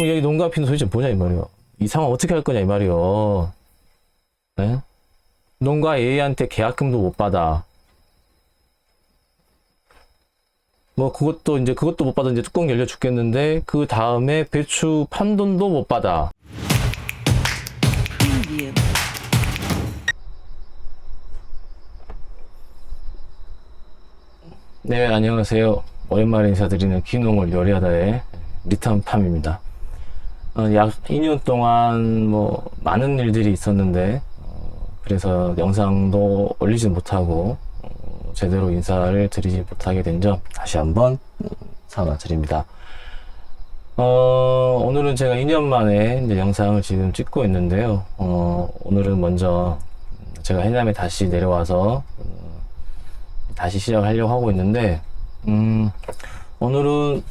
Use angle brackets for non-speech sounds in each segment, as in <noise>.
그럼 여기 농가 피는 도대체 뭐냐 이 말이요. 이 상황 어떻게 할 거냐 이 말이요. 네? 농가 A한테 계약금도 못 받아. 뭐 그것도 이제 그것도 못 받아 이제 뚜껑 열려 죽겠는데 그 다음에 배추 판돈도 못 받아. 네, 안녕하세요. 오랜만에 인사드리는 기농을 요리하다의 리턴팜입니다. 어, 약 2년 동안 뭐 많은 일들이 있었는데 어, 그래서 영상도 올리지 못하고 어, 제대로 인사를 드리지 못하게 된 점 다시 한번 음, 사과드립니다. 어, 오늘은 제가 2년 만에 영상을 지금 찍고 있는데요. 어, 오늘은 먼저 제가 해남에 다시 내려와서 다시 시작하려고 하고 있는데, 음, 오늘은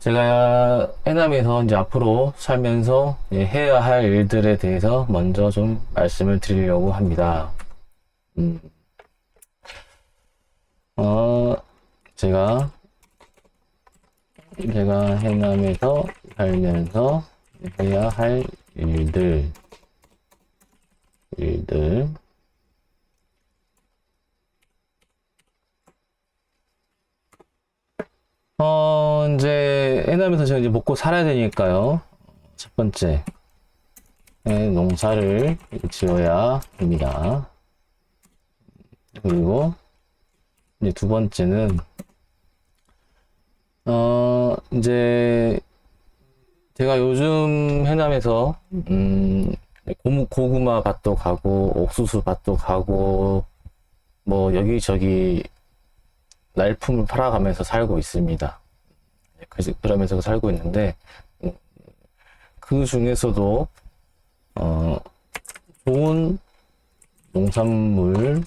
제가 해남에서 이제 앞으로 살면서 이제 해야 할 일들에 대해서 먼저 좀 말씀을 드리려고 합니다. 음, 어, 제가, 제가 해남에서 살면서 해야 할 일들, 일들, 어, 이제, 해남에서 제가 이제 먹고 살아야 되니까요. 첫 번째, 네, 농사를 지어야 합니다. 그리고, 이제 두 번째는, 어, 이제, 제가 요즘 해남에서, 음, 고구마 밭도 가고, 옥수수 밭도 가고, 뭐, 여기저기 날품을 팔아가면서 살고 있습니다. 그러면서 살고 있는데, 음, 그 중에서도, 어, 좋은 농산물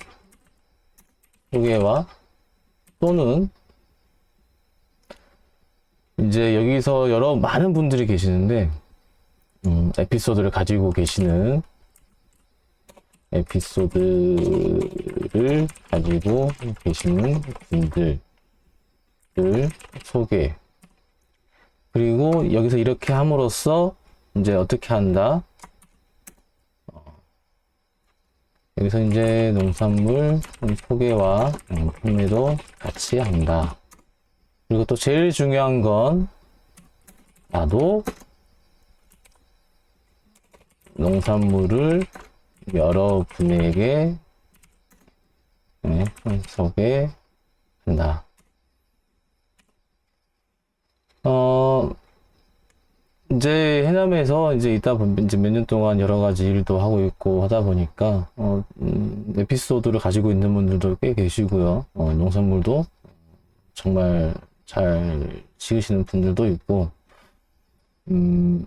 소개와 또는 이제 여기서 여러 많은 분들이 계시는데, 음, 에피소드를 가지고 계시는 에피소드를 가지고 계시는 분들을 소개. 그리고 여기서 이렇게 함으로써 이제 어떻게 한다? 어, 여기서 이제 농산물 소개와 음, 판매도 같이 한다. 그리고 또 제일 중요한 건 나도 농산물을 여러분에게 네, 소개한다. 어, 이제 해남에서 이제 있다 이제 몇 년 동안 여러 가지 일도 하고 있고 하다 보니까 어, 음, 에피소드를 가지고 있는 분들도 꽤 계시고요. 어, 농산물도 정말 잘 지으시는 분들도 있고, 음,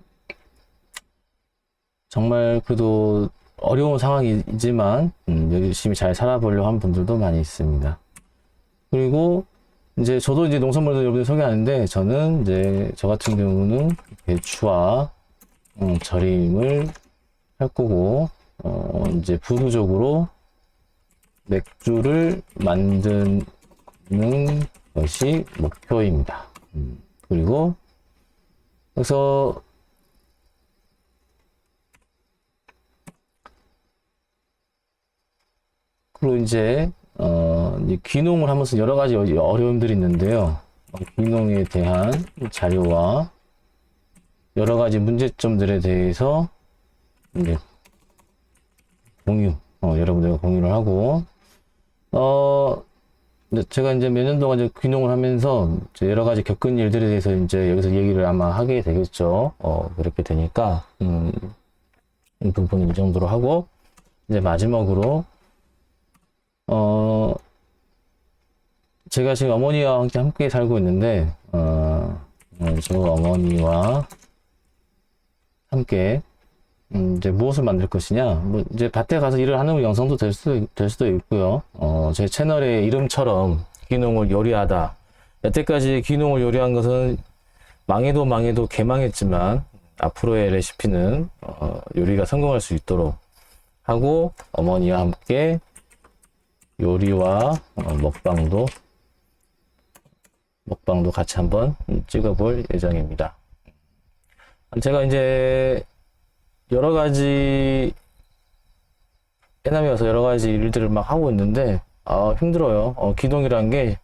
정말 그래도 어려운 상황이지만 음, 열심히 잘 살아보려고 하는 분들도 많이 있습니다. 그리고 이제 저도 이제 농산물도 여러분들 소개하는데 저는 이제 저 같은 경우는 배추와 음, 절임을 할 거고 어, 이제 부수적으로 맥주를 만드는 것이 목표입니다. 음, 그리고 그래서 그리고 이제 어 이제 귀농을 하면서 여러 가지 어- 어려움들이 있는데요. 어, 귀농에 대한 자료와 여러 가지 문제점들에 대해서 이제 공유, 어, 여러분들과 공유를 하고 어 제가 이제 몇 년 동안 이제 귀농을 하면서 이제 여러 가지 겪은 일들에 대해서 이제 여기서 얘기를 아마 하게 되겠죠. 어 그렇게 되니까 음, 이 부분은 이 정도로 하고 이제 마지막으로 어, 제가 지금 어머니와 함께, 함께 살고 있는데, 어, 어, 저 어머니와 함께, 음, 이제 무엇을 만들 것이냐, 뭐, 이제 밭에 가서 일을 하는 영상도 될 수도, 될 수도 있고요. 어, 제 채널의 이름처럼 귀농을 요리하다. 여태까지 귀농을 요리한 것은 망해도 망해도 개망했지만, 앞으로의 레시피는, 어, 요리가 성공할 수 있도록 하고, 어머니와 함께 요리와 어, 먹방도 먹방도 같이 한번 찍어볼 예정입니다. 제가 이제 여러 가지 해남에 와서 여러 가지 일들을 막 하고 있는데 아 힘들어요. 어, 기동이란 게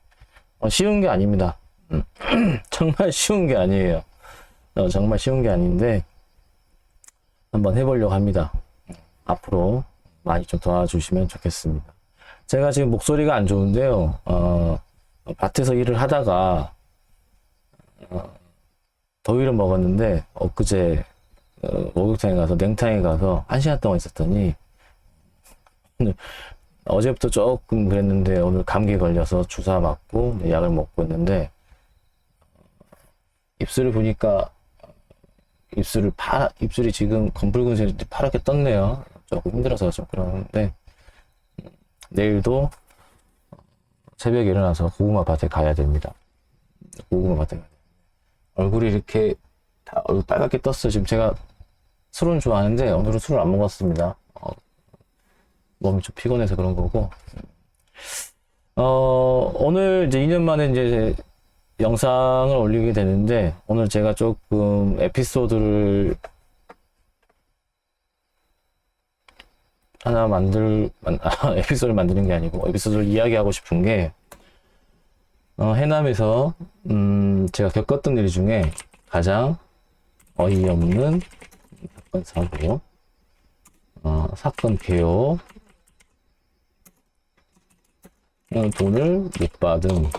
어, 쉬운 게 아닙니다. 음, <clears throat> 정말 쉬운 게 아니에요. 어, 정말 쉬운 게 아닌데 한번 해보려고 합니다. 앞으로 많이 좀 도와주시면 좋겠습니다. 제가 지금 목소리가 안 좋은데요. 어, 밭에서 일을 하다가 어, 더위를 먹었는데 엊그제 어, 목욕탕에 가서 냉탕에 가서 한 시간 동안 있었더니 어제부터 조금 그랬는데 오늘 감기 걸려서 주사 맞고 네, 약을 먹고 있는데 입술을 보니까 입술을 파 입술이 지금 검붉은색이 파랗게 떴네요. 조금 힘들어서 좀 그러는데 음, 내일도 새벽에 일어나서 고구마 밭에 가야 됩니다. 고구마 밭에 가야. 얼굴이 이렇게 다 얼굴 빨갛게 떴어요. 지금 제가 술은 좋아하는데 오늘은 술을 안 먹었습니다. 어, 몸이 좀 피곤해서 그런 거고. 어, 오늘 이제 2년 만에 이제 영상을 올리게 되는데, 오늘 제가 조금 에피소드를 하나 만들, 만, <laughs> 아, 에피소드를 만드는 게 아니고, 에피소드를 이야기하고 싶은 게, 어, 해남에서, 음, 제가 겪었던 일 중에 가장 어이없는 사건 사고, 어, 사건 개요, 어, 돈을 못 받은.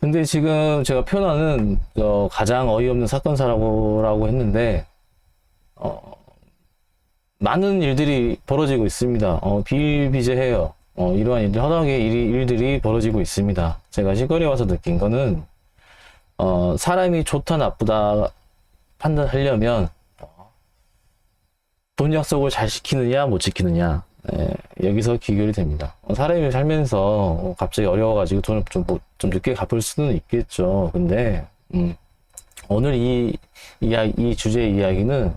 근데 지금 제가 표현하는 어, 가장 어이없는 사건 사고라고 했는데 어, 많은 일들이 벌어지고 있습니다. 어, 비일비재해요. 어, 이러한 일들, 일, 일들이 벌어지고 있습니다. 제가 시골에 와서 느낀 거는 어, 사람이 좋다 나쁘다 판단하려면 돈 약속을 잘 지키느냐 못 지키느냐 예, 여기서 기결이 됩니다. 어, 사람이 살면서 어, 갑자기 어려워가지고 돈을 좀, 뭐, 좀 늦게 갚을 수는 있겠죠. 근데 음, 오늘 이 이야 이 주제 이야기는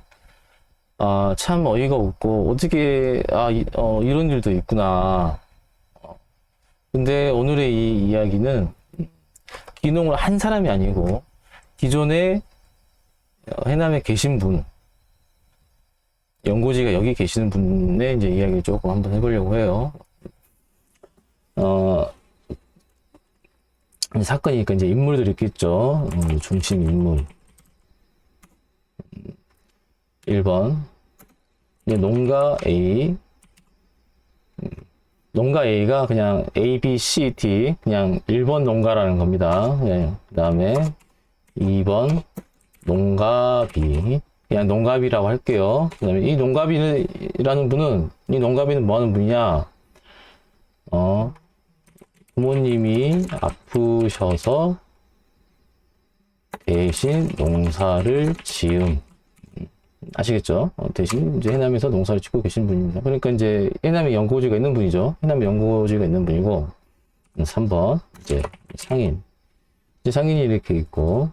아, 참 어이가 없고 어떻게 아, 이, 어, 이런 일도 있구나. 어, 근데 오늘의 이 이야기는 기농을 한 사람이 아니고 기존에 어, 해남에 계신 분 연고지가 여기 계시는 분의 이제 이야기를 조금 한번 해보려고 해요. 어, 이 사건이니까 이제 인물들이 있겠죠. 음, 중심 인물. 1번. 이제 농가 A. 음, 농가 A가 그냥 A, B, C, D. 그냥 1번 농가라는 겁니다. 네. 그 다음에 2번 농가 B. 그냥 농가비라고 할게요. 그 다음에 이 농가비라는 분은, 이 농가비는 뭐 하는 분이냐? 어, 부모님이 아프셔서 대신 농사를 지음. 아시겠죠? 어, 대신 이제 해남에서 농사를 짓고 계신 분입니다. 그러니까 이제 해남에 연고지가 있는 분이죠. 해남에 연고지가 있는 분이고, 3번, 이제 상인. 이제 상인이 이렇게 있고,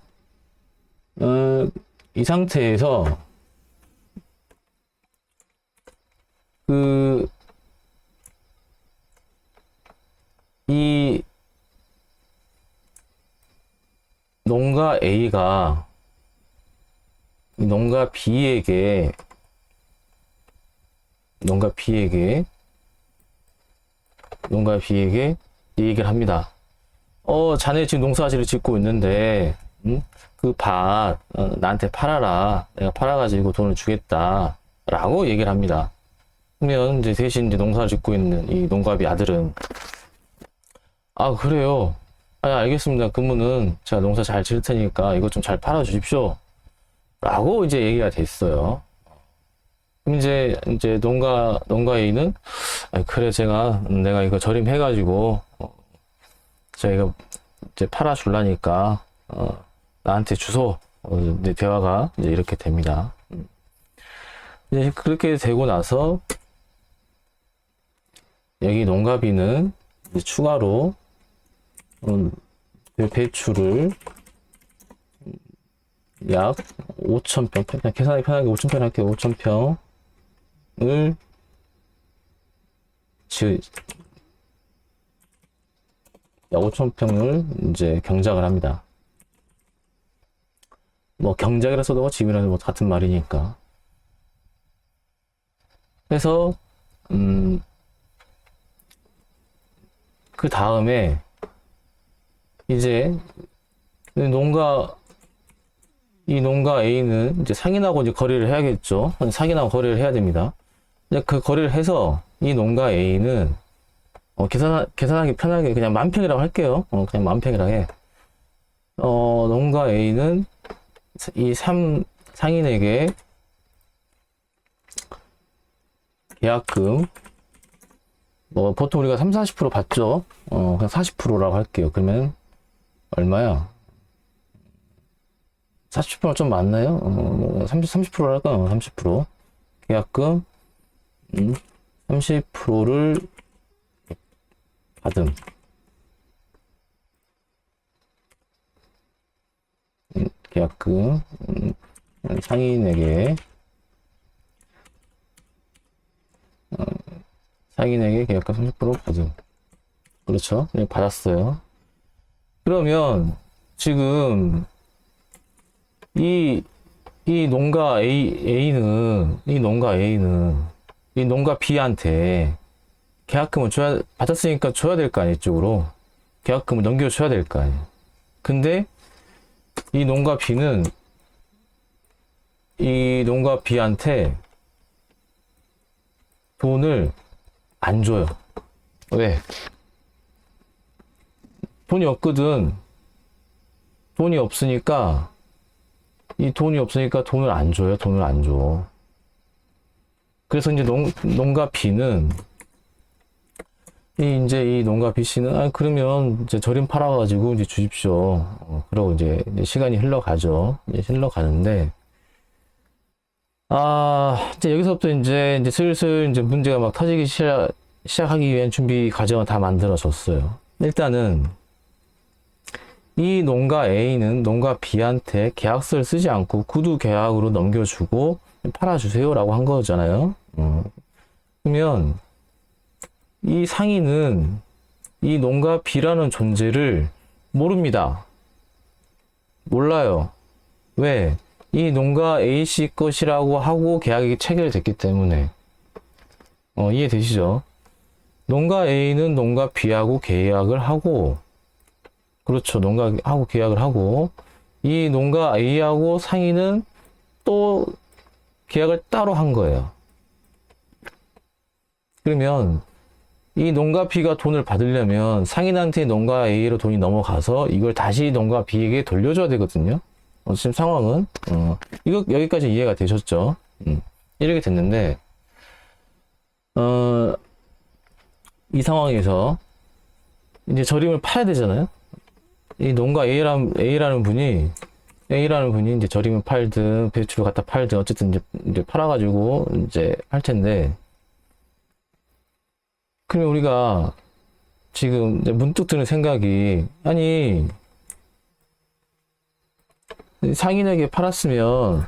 어, 이 상태에서 그, 이 농가 A가 이 농가 B에게 농가 B에게 농가 B에게 이 얘기를 합니다. 어, 자네 지금 농사지를 짓고 있는데, 응? 그 밭, 어, 나한테 팔아라. 내가 팔아가지고 돈을 주겠다. 라고 얘기를 합니다. 그러면 이제 대신 이제 농사를 짓고 있는 이 농가비 아들은, 아, 그래요. 아, 알겠습니다. 그러면은 제가 농사 잘 지을 테니까 이것 좀 잘 팔아 주십시오. 라고 이제 얘기가 됐어요. 그럼 이제, 이제 농가, 농가인은, 아, 그래, 제가, 내가 이거 절임해가지고, 어, 저희가 이제 팔아줄라니까, 어, 나한테 주소. 어, 내 대화가 이제 이렇게 됩니다. 음. 이제 그렇게 되고 나서, 여기 농가비는 이제 추가로, 음, 배추를 약 5,000평, 그냥 계산하기 편하게 5,000평 할게요. 5,000평을 지, 약 5,000평을 이제 경작을 합니다. 뭐 경작이라 써도 지금이라도 뭐 같은 말이니까. 그래서 음, 그 다음에 이제 농가 이 농가 A는 이제 상인하고 이제 거래를 해야겠죠. 상인하고 거래를 해야 됩니다. 이제 그 거래를 해서 이 농가 A는 어, 계산 계산하기 편하게 그냥 만평이라고 할게요. 어, 그냥 만평이라고 해. 어, 농가 A는 이3 상인에게 계약금 뭐 보통 우리가 3, 40% 받죠. 어, 그냥 40%라고 할게요. 그러면 얼마야? 40%가 좀 많나요? 어, 30, 30%로 할까요? 30%. 계약금, 음, 30%를 받음. 음, 계약금, 음, 상인에게, 어, 상인에게 계약금 30% 받음. 그렇죠. 네, 받았어요. 그러면, 지금, 이, 이 농가 A, A는, 이 농가 A는, 이 농가 B한테 계약금을 줘야, 받았으니까 줘야 될 거 아니에요, 이쪽으로. 계약금을 넘겨줘야 될 거 아니에요. 근데, 이 농가 B는, 이 농가 B한테 돈을 안 줘요. 왜? 돈이 없거든. 돈이 없으니까, 이 돈이 없으니까 돈을 안 줘요. 돈을 안 줘. 그래서 이제 농, 농가 B는 이 이제 이 농가 B 씨는 아 그러면 이제 저림 팔아가지고 이제 주십시오. 어, 그러고 이제, 시간이 흘러가죠. 이제 흘러가는데 아 이제 여기서부터 이제 이제 슬슬 이제 문제가 막 터지기 시작 시작하기 위한 준비 과정을 다 만들어졌어요. 일단은 이 농가 A는 농가 B한테 계약서를 쓰지 않고 구두 계약으로 넘겨주고 팔아주세요라고 한 거잖아요. 어. 그러면 이 상인은 이 농가 B라는 존재를 모릅니다. 몰라요. 왜? 이 농가 A씨 것이라고 하고 계약이 체결됐기 때문에. 어, 이해되시죠? 농가 A는 농가 B하고 계약을 하고, 그렇죠. 농가하고 계약을 하고, 이 농가 A하고 상인은 또 계약을 따로 한 거예요. 그러면 이 농가 B가 돈을 받으려면 상인한테 농가 A로 돈이 넘어가서 이걸 다시 농가 B에게 돌려줘야 되거든요. 어, 지금 상황은 어, 이거 여기까지 이해가 되셨죠? 음, 이렇게 됐는데 어, 이 상황에서 이제 저림을 팔아야 되잖아요. 이 농가 A라는 A라는 분이 A라는 분이 이제 저림을 팔든 배추를 갖다 팔든 어쨌든 이제, 이제 팔아가지고 이제 할 텐데. 그러면 우리가 지금 문득 드는 생각이 아니 상인에게 팔았으면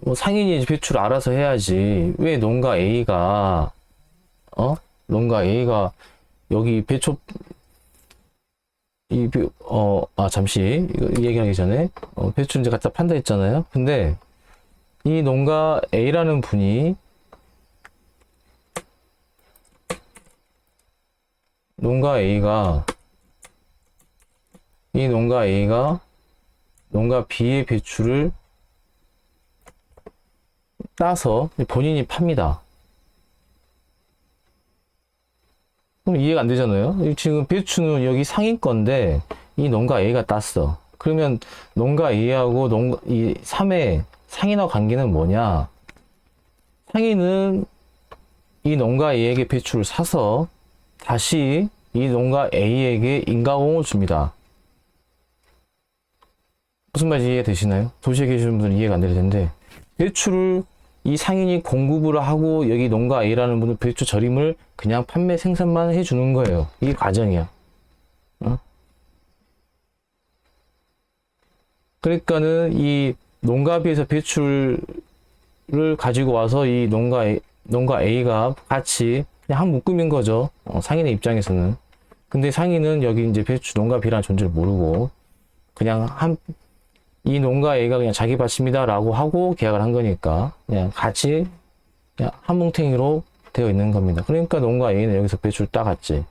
뭐 상인이 배출을 알아서 해야지. 왜 농가 A가 어? 농가 A가 여기 배초 이어아 잠시 이거 얘기하기 전에 어, 배추 이제 갖다 판다 했잖아요 근데 이 농가 A라는 분이 농가 A가 이 농가 A가 농가 B의 배추를 따서 본인이 팝니다. 그럼 이해가 안 되잖아요. 지금 배추는 여기 상인 건데 이 농가 A가 땄어. 그러면 농가 A하고 농가 이 3의 상인과 관계는 뭐냐? 상인은 이 농가 A에게 배추를 사서 다시 이 농가 A에게 인가공을 줍니다. 무슨 말인지 이해되시나요? 도시에 계시는 분들은 이해가 안 될 텐데 배추를 이 상인이 공급을 하고 여기 농가 A라는 분은 배추 절임을 그냥 판매 생산만 해주는 거예요. 이게 과정이야. 어? 그러니까는 이 농가비에서 배추를 가지고 와서 이 농가 A, 농가 A가 같이 그냥 한 묶음인 거죠. 어, 상인의 입장에서는. 근데 상인은 여기 이제 배추 농가비라는 존재를 모르고 그냥 한, 이 농가 A가 그냥 자기 밭입니다라고 하고 계약을 한 거니까 그냥 같이 그냥 한 뭉탱이로 되어 있는 겁니다. 그러니까 농가 A는 여기서 배출 딱 갔지.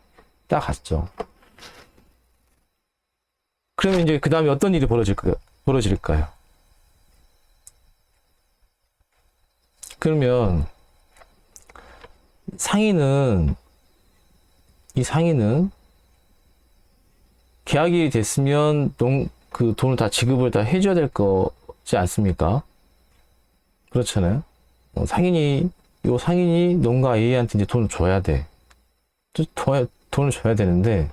딱 갔죠. 그러면 이제 그 다음에 어떤 일이 벌어질까요? 벌어질까요? 그러면 상인은 이 상인은 계약이 됐으면 동, 그 돈을 다 지급을 다 해줘야 될 거지 않습니까? 그렇잖아요. 어, 상인이 요 상인이 농가 A한테 이제 돈을 줘야 돼. 또 돈- 돈을 줘야 되는데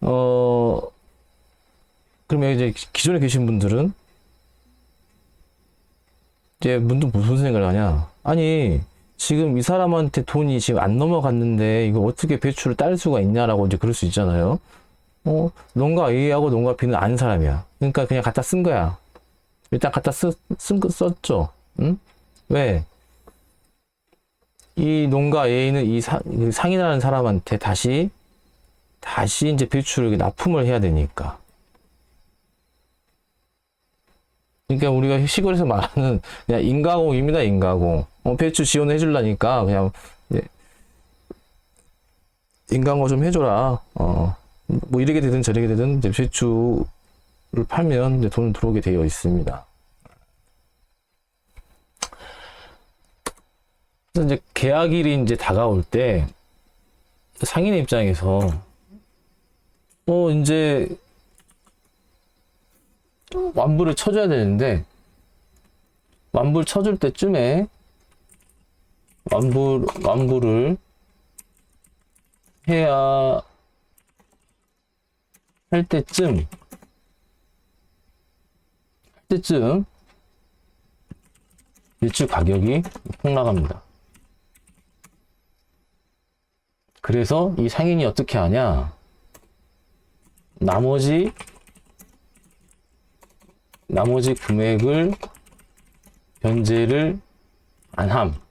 어 그러면 이제 기존에 계신 분들은 이제 문득 무슨 생각을 하냐? 아니 지금 이 사람한테 돈이 지금 안 넘어갔는데 이거 어떻게 배출을 딸 수가 있냐라고 이제 그럴 수 있잖아요. 어, 농가 A하고 농가 B는 아는 사람이야. 그러니까 그냥 갖다 쓴 거야. 일단 갖다 쓰, 쓴거 썼죠. 응? 왜? 이 농가 A는 이 사, 이 상인이라는 사람한테 다시, 다시 이제 배출을 납품을 해야 되니까. 그러니까 우리가 시골에서 말하는 그냥 인가공입니다, 인가공. 어, 배출 지원해 주려니까 그냥 이제 인간고 좀 해줘라. 어, 뭐 이렇게 되든 저렇게 되든 이제 배추를 팔면 이제 돈 들어오게 되어 있습니다. 그래서 이제 계약일이 이제 다가올 때 상인의 입장에서 어 이제 완부를 쳐줘야 되는데 완부를 쳐줄 때쯤에 완부 완부를 해야 할 때쯤 할 때쯤 일주 가격이 폭락합니다. 그래서 이 상인이 어떻게 하냐? 나머지 나머지 금액을 변제를 안 함.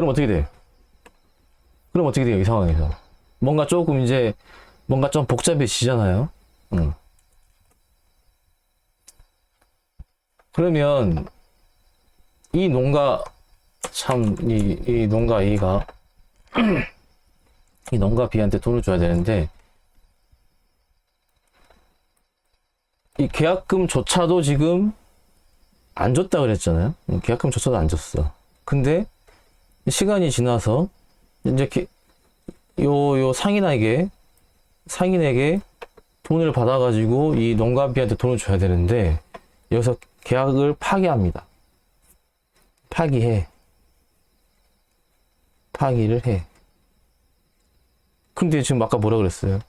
그럼 어떻게 돼? 그럼 어떻게 돼요, 이 상황에서? 뭔가 조금 이제, 뭔가 좀 복잡해지잖아요? 응. 그러면, 이 농가, 참, 이, 이 농가 A가, <clears throat> 이 농가 B한테 돈을 줘야 되는데, 이 계약금조차도 지금 안 줬다 그랬잖아요? 응, 계약금조차도 안 줬어. 근데, 시간이 지나서 이제 기- 요, 요 상인에게 상인에게 돈을 받아가지고 이 농가비한테 돈을 줘야 되는데 여기서 계약을 파기합니다. 파기해. 파기를 해. 근데 지금 아까 뭐라 그랬어요?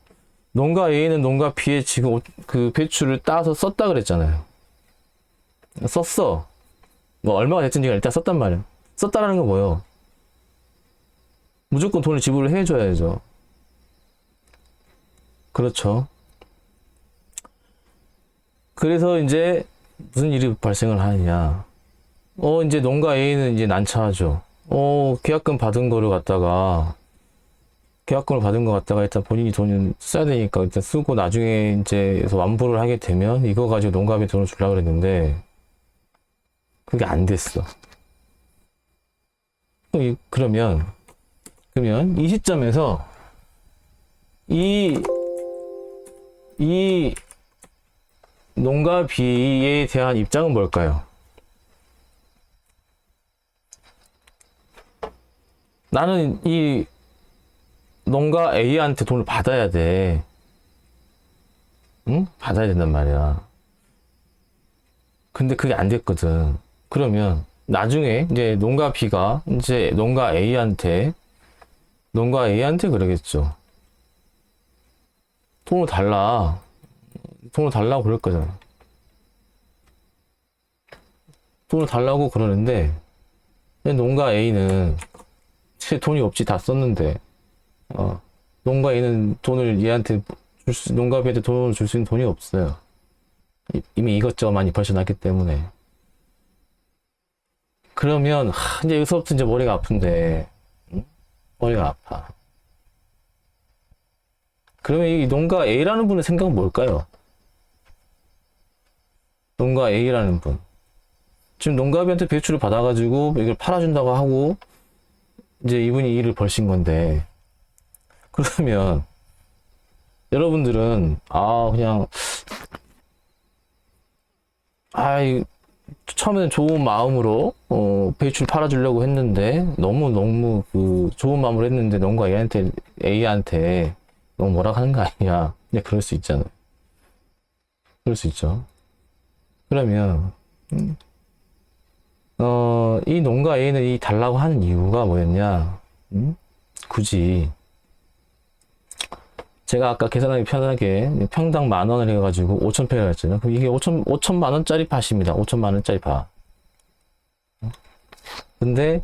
농가 A는 농가 B에 지금 옷- 그 배추를 따서 썼다 그랬잖아요. 썼어. 뭐 얼마가 됐든지 일단 썼단 말이야. 썼다라는 건 뭐예요? 무조건 돈을 지불을 해줘야죠. 그렇죠. 그래서 이제 무슨 일이 발생을 하느냐. 어, 이제 농가 A는 이제 난처하죠. 어, 계약금 받은 거를 갖다가, 계약금을 받은 거 갖다가 일단 본인이 돈을 써야 되니까 일단 쓰고 나중에 이제 완부를 하게 되면 이거 가지고 농가에 돈을 주려고 그랬는데, 그게 안 됐어. 이- 그러면, 그러면 이 시점에서 이, 이 농가 B에 대한 입장은 뭘까요? 나는 이 농가 A한테 돈을 받아야 돼. 응? 받아야 된단 말이야. 근데 그게 안 됐거든. 그러면 나중에 이제 농가 B가 이제 농가 A한테 농가 A한테 그러겠죠. 돈을 달라. 돈을 달라고 그럴 거잖아. 돈을 달라고 그러는데 농가 A는 제 돈이 없지 다 썼는데 어, 농가 A는 돈을 얘한테 줄 수, 농가 B한테 돈을 줄 수 있는 돈이 없어요. 이- 이미 이것저것 많이 벌쳐놨기 때문에 그러면 하, 이제 여기서부터 이제 머리가 아픈데 응? 머리가 아파. 그러면 이 농가 A라는 분의 생각은 뭘까요? 농가 A라는 분. 지금 농가비한테 배추를 받아가지고 이걸 팔아준다고 하고 이제 이분이 일을 벌신 건데 그러면 여러분들은 아 그냥 아이 처음에는 좋은 마음으로 어 배추를 팔아주려고 했는데 너무 너무 그 좋은 마음으로 했는데 농가 A한테 A한테 너무 뭐라 하는 거 아니야? 그냥 그럴 수 있잖아요. 그럴 수 있죠. 그러면 음, 어, 이 농가 A는 이 달라고 하는 이유가 뭐였냐? 음? 굳이 제가 아까 계산하기 편하게 평당 만 원을 해가지고 5천 패를 했잖아요. 그럼 이게 5천 5천만 원짜리 밭입니다. 5천만 원짜리 밭. 근데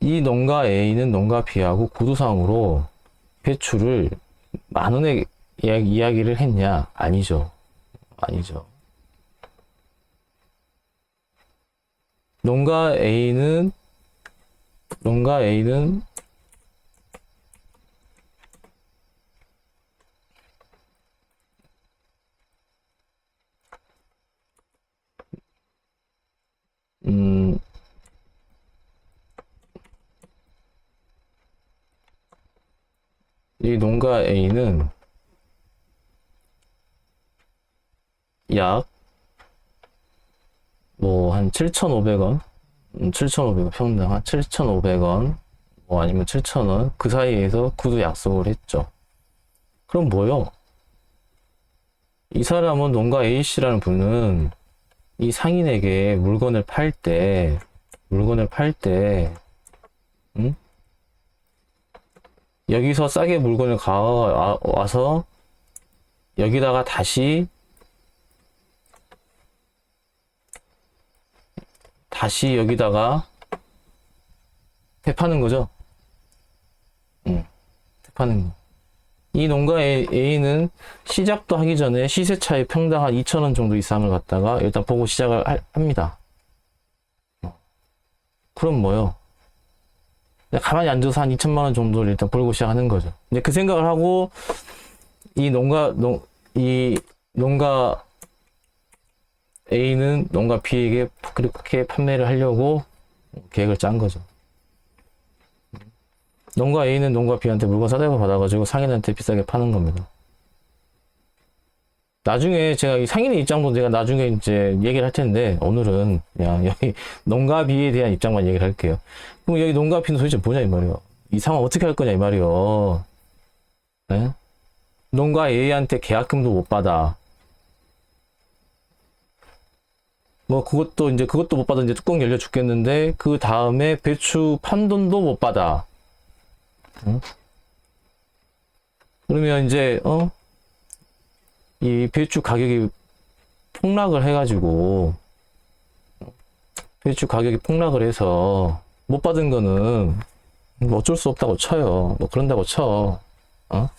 이 농가 A는 농가 B하고 구두상으로 배추를 만 원에 이야기, 이야기를 했냐? 아니죠. 아니죠. 농가 A는 농가 A는 음 이 농가 A는 약 뭐 한 7,500원, 7,500원 평당 한 7,500원, 뭐 아니면 7,000원 그 사이에서 구두 약속을 했죠. 그럼 뭐요? 이 사람은 농가 A 씨라는 분은 이 상인에게 물건을 팔 때, 물건을 팔 때, 응? 여기서 싸게 물건을 가와서 여기다가 다시 다시 여기다가 대파는 거죠. 응, 대파는 거. 이 농가 A- A는 시작도 하기 전에 시세 차이 평당 한 2,000원 정도 이상을 갖다가 일단 보고 시작을 할- 합니다. 어. 그럼 뭐요? 가만히 앉아서 한 2천만 원 정도를 일단 벌고 시작하는 거죠. 이제 그 생각을 하고 이 농가 농, 이 농가 A는 농가 B에게 그렇게 판매를 하려고 계획을 짠 거죠. 농가 A는 농가 B한테 물건 싸다고 받아가지고 상인한테 비싸게 파는 겁니다. 나중에 제가 이 상인의 입장도 제가 나중에 이제 얘기를 할 텐데 오늘은 그냥 <laughs> 여기 농가 B에 대한 입장만 얘기를 할게요. 그럼 여기 농가 B는 도대체 뭐냐 이 말이요. 이 상황 어떻게 할 거냐 이 말이요. 예? 농가 A한테 계약금도 못 받아. 뭐 그것도 이제 그것도 못 받아 이제 뚜껑 열려 죽겠는데 그 다음에 배추 판돈도 못 받아. 응? 그러면 이제 어? 이 배추 가격이 폭락을 해가지고 배추 가격이 폭락을 해서 못 받은 거는 뭐 어쩔 수 없다고 쳐요. 뭐 그런다고 쳐. 어?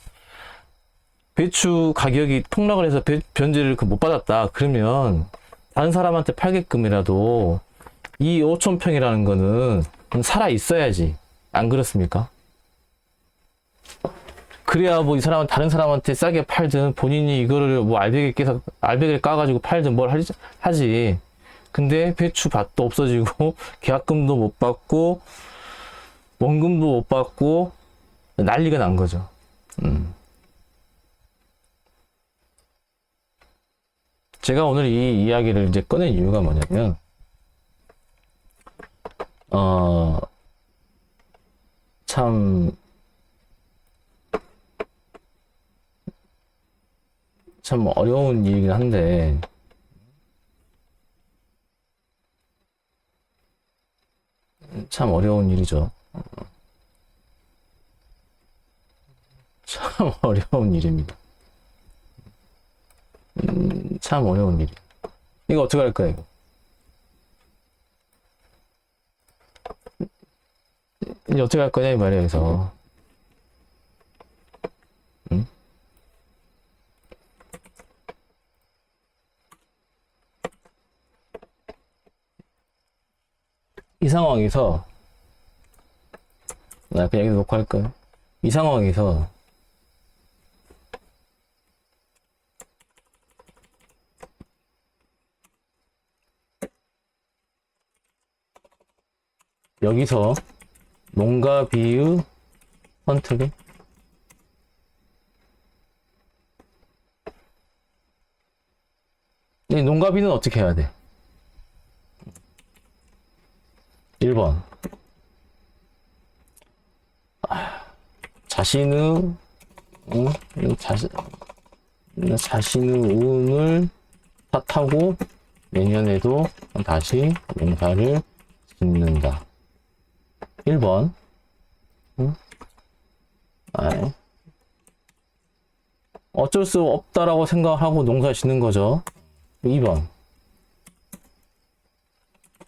배추 가격이 폭락을 해서 배- 변제를 그 못 받았다. 그러면 다른 사람한테 팔게끔이라도 이 5천 평이라는 거는 살아 있어야지. 안 그렇습니까? 그래야 뭐 이 사람은 다른 사람한테 싸게 팔든 본인이 이거를 뭐 알배기 깨서 알배기를 까가지고 팔든 뭘 하지, 하지. 근데 배추 밭도 없어지고 <laughs> 계약금도 못 받고 원금도 못 받고 난리가 난 거죠. 음. 제가 오늘 이 이야기를 이제 꺼낸 이유가 뭐냐면, 어, 참, 참 어려운 일이긴 한데, 참 어려운 일이죠. 참 <laughs> 어려운 일입니다. 음, 참 어려운 일이. 이거 어떻게 할 거야, 이거? 이제 어떻게 할 거냐, 이 말이야, 그래서. 이 상황에서 나 그냥 여기서 놓고 할까요? 이 상황에서 여기서 농가 비유 이 농가비는 어떻게 해야 돼? 1번. 자신의, 어? 자신, 자신의 운을 탓하고 내년에도 다시 농사를 짓는다. 1번. 응? 아이. 어쩔 수 없다라고 생각하고 농사 짓는 거죠. 2번.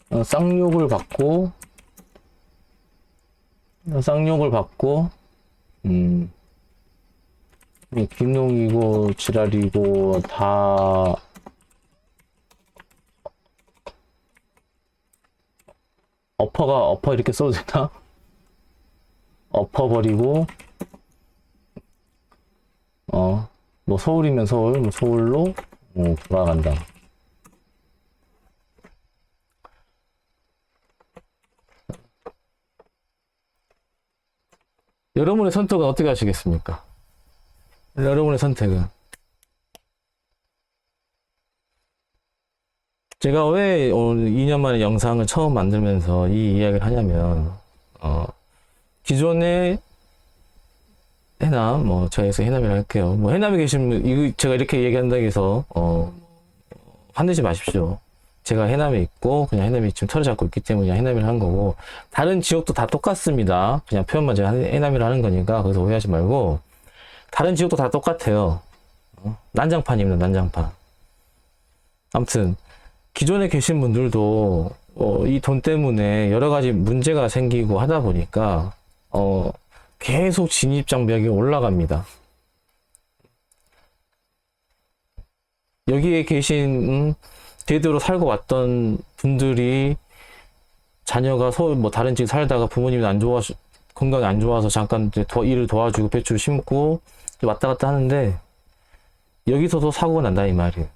어, 쌍욕을 받고, 어, 쌍욕을 받고, 음, 이 김농이고, 지랄이고, 다, 엎어가, 엎어 이렇게 써도 되나? <laughs> 엎어버리고, 어, 뭐 서울이면 서울, 뭐 서울로, 어, 돌아간다. 여러분의 선택은 어떻게 하시겠습니까? 여러분의 선택은 제가 왜 오늘 2년 만에 영상을 처음 만들면서 이 이야기를 하냐면 어, 기존의 해남 뭐 저에서 해남이라 할게요. 뭐 해남에 계신 분, 이거 제가 이렇게 얘기한다고 해서 어, 화내지 마십시오. 제가 해남에 있고 그냥 해남이 지금 털을 잡고 있기 때문에 그냥 해남이라 한 거고 다른 지역도 다 똑같습니다. 그냥 표현만 제가 해남이라 하는 거니까 거기서 오해하지 말고 다른 지역도 다 똑같아요. 어? 난장판입니다. 난장판. 아무튼 기존에 계신 분들도 어, 이 돈 때문에 여러 가지 문제가 생기고 하다 보니까 어, 계속 진입 장벽이 올라갑니다. 여기에 계신 음, 제대로 살고 왔던 분들이 자녀가 서울 뭐 다른 집 살다가 부모님이 안 좋아 건강이 안 좋아서 잠깐 이제 더 일을 도와주고 배추 심고 왔다 갔다 하는데 여기서도 사고가 난다 이 말이에요.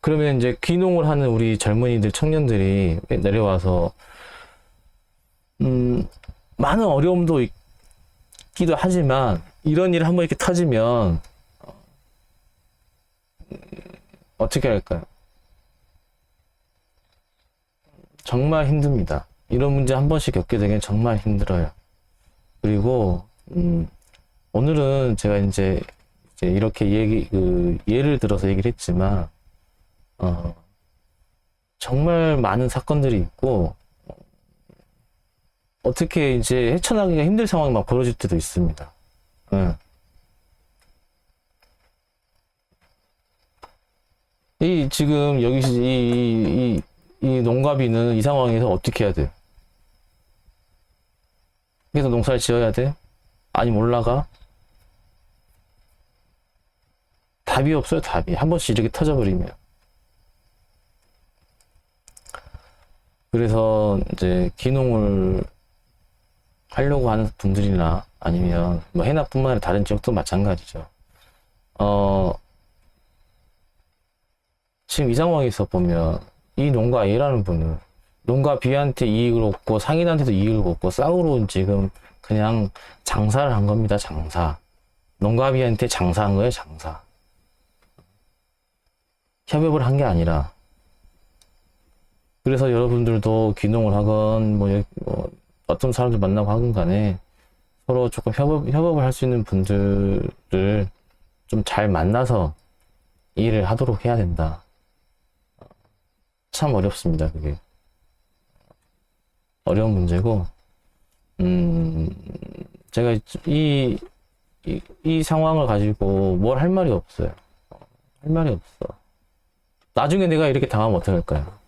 그러면 이제 귀농을 하는 우리 젊은이들 청년들이 내려와서 음 많은 어려움도 있기도 하지만 이런 일을 한번 이렇게 터지면 어떻게 할까요? 정말 힘듭니다. 이런 문제 한 번씩 겪게 되면 정말 힘들어요. 그리고 음, 오늘은 제가 이제, 이제 이렇게 얘기 그 예를 들어서 얘기를 했지만 어, 정말 많은 사건들이 있고 어떻게 이제 헤쳐나가기가 힘들 상황이 막 벌어질 때도 있습니다. 응. 이 지금 여기 이, 이, 이, 이 농가비는 이 상황에서 어떻게 해야 돼? 계속 농사를 지어야 돼? 아니면 올라가? 답이 없어요, 답이. 한 번씩 이렇게 터져버리면. 그래서 이제 기농을 하려고 하는 분들이나 아니면 뭐 해나뿐만 아니라 다른 지역도 마찬가지죠. 어, 지금 이 상황에서 보면 이 농가 A라는 분은 농가 B한테 이익을 얻고 상인한테도 이익을 얻고 쌍으로 지금 그냥 장사를 한 겁니다. 장사. 농가 B한테 장사한 거예요. 장사. 협업을 한 게 아니라 그래서 여러분들도 귀농을 하건 뭐, 뭐 어떤 사람들 만나고 하건 간에 서로 조금 협업, 협업을 할 수 있는 분들을 좀 잘 만나서 일을 하도록 해야 된다. 참 어렵습니다, 그게. 어려운 문제고, 음, 제가 이, 이, 이 상황을 가지고 뭘 할 말이 없어요. 할 말이 없어. 나중에 내가 이렇게 당하면 어떡할까요?